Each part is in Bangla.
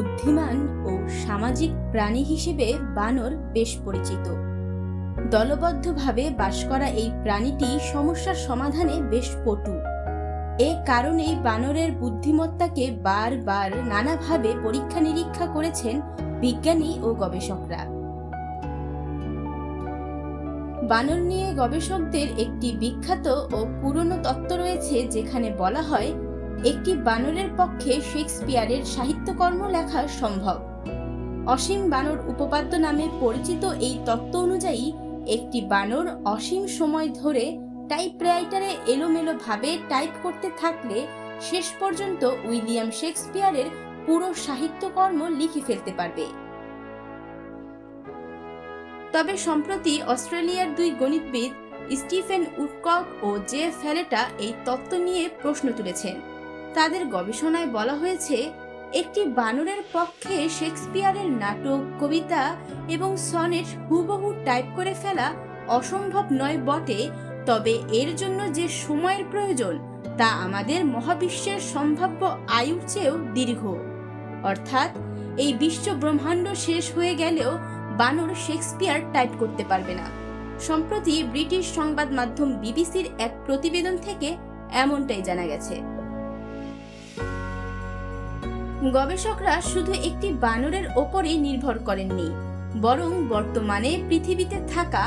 বুদ্ধিমান ও সামাজিক প্রাণী হিসেবে বানর বেশ পরিচিত। দলবদ্ধভাবে বাস করা এই প্রাণীটি সমস্যার সমাধানে বেশ পটু। এ কারণেই বানরের বুদ্ধিমত্তাকে বারবার নানাভাবে পরীক্ষা নিরীক্ষা করেছেন বিজ্ঞানী ও গবেষকরা। বানর নিয়ে গবেষকদের একটি বিখ্যাত ও পুরনো তত্ত্ব রয়েছে, যেখানে বলা হয় একটি বানরের পক্ষে শেক্সপিয়ারের সাহিত্যকর্ম লেখা সম্ভব। অসীম বানর উপপাদ্য নামে পরিচিত এই তত্ত্ব অনুযায়ী, একটি বানর অসীম সময় ধরে টাইপরাইটারে এলোমেলো ভাবে টাইপ করতে থাকলে শেষ পর্যন্ত উইলিয়াম শেক্সপিয়ারের পুরো সাহিত্যকর্ম লিখে ফেলতে পারবে। তবে সম্প্রতি অস্ট্রেলিয়ার দুই গণিতবিদ স্টিফেন উডকক ও জে ফ্যালেটা এই তত্ত্ব নিয়ে প্রশ্ন তুলেছেন। তাদের গবেষণায় বলা হয়েছে, একটি বানরের পক্ষে শেক্সপিয়ারের নাটক, কবিতা এবং সনেট হুবহু টাইপ করে ফেলা অসম্ভব নয় বটে, তবে এর জন্য যে সময়ের প্রয়োজন, তা আমাদের মহাবিশ্বের সম্ভাব্য আয়ুর চেয়েও দীর্ঘ। অর্থাৎ, এই বিশ্ব ব্রহ্মাণ্ড শেষ হয়ে গেলেও বানর শেক্সপিয়ার টাইপ করতে পারবে না। সম্প্রতি ব্রিটিশ সংবাদ মাধ্যম বিবিসির এক প্রতিবেদন থেকে এমনটাই জানা গেছে। গবেষকরা শুধু একটি বানরের ওপরই নির্ভর করেননি, বরং বর্তমানে পৃথিবীতে থাকা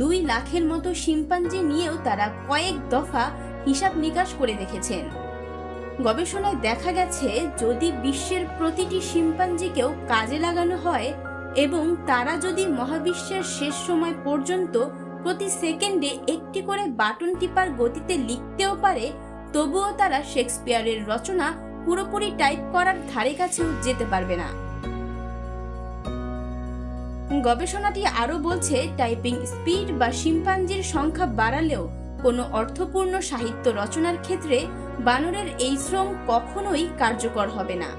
দুই লাখের মতো শিম্পাঞ্জি নিয়েও তারা কয়েক দফা হিসাব নিকাশ করে দেখেছেন। গবেষণায় দেখা গেছে, যদি বিশ্বের প্রতিটি শিম্পাঞ্জিকেও কাজে লাগানো হয় এবং তারা যদি মহাবিশ্বের শেষ সময় পর্যন্ত প্রতি সেকেন্ডে একটি করে বাটন টিপার গতিতে লিখতেও পারে, তবুও তারা শেক্সপিয়ারের রচনা পুরোপুরি টাইপ করার ধারে কাছেও যেতে পারবে না। গবেষণাটি আরও বলছে, টাইপিং স্পিড বা শিম্পাঞ্জির সংখ্যা বাড়ালেও কোনো অর্থপূর্ণ সাহিত্য রচনার ক্ষেত্রে বানরের এই শ্রম কখনোই কার্যকর হবে না।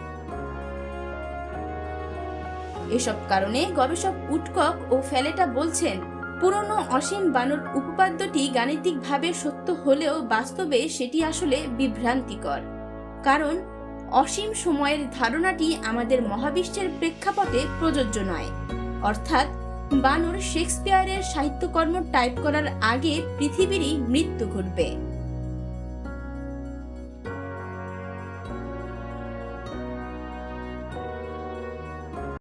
এসব কারণে গবেষক উটকক ও ফেলেটা বলছেন, পুরনো অসীম বানর উপপাদ্যটি গাণিতিকভাবে সত্য হলেও বাস্তবে সেটি আসলে বিভ্রান্তিকর। কারণ অসীম সময়ের ধারণাটি আমাদের মহাবিশ্বের প্রেক্ষাপটে প্রযোজ্য নয়। অর্থাৎ বানর শেক্সপিয়ারের সাহিত্যকর্ম টাইপ করার আগে পৃথিবীরই মৃত্যু ঘটবে।